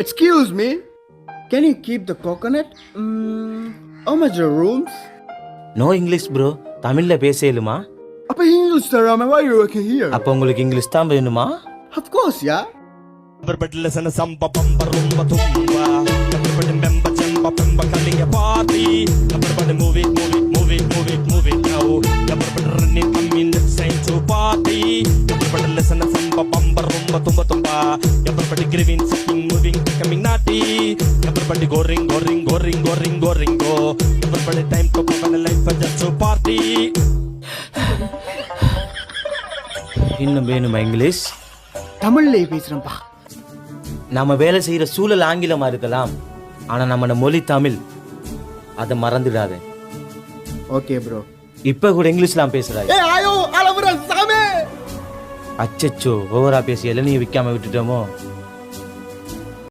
Excuse me. Can you keep the coconut? Mm, how much are rooms? No English bro தமிழ்ல பேசலுமா Apa English Rama? Why you working here? அப்போ உங்களுக்கு English தான் வேணுமா Of course, yeah. Everybody listen to samba bamba rumba tumba. Everybody member jamba pemba calling a party. Everybody move it, move it, move it, move it, move it now. Everybody run Everybody giving, sucking, moving, becoming naughty. Everybody go ring, go ring, go ring, go ring, go ring, go. Everybody time to pop on the life and just to party. இன்னும் வேணுமா English தமிழ்ல பேசுறேன்ப்பா நம்ம வேலை செய்யற சூழல் ஆங்கிலமா இருக்கலாம் ஆனா நம்ம மொழி தமிழ் அதை மறந்துடாத ஓகே ப்ரோ இப்ப கூட இங்கிலீஷ்லாம் பேசுறாரு ஏ ஆயோ அச்சச்சோ ஓவரா பேசி இளநீ விற்காம விட்டுட்டோமோ?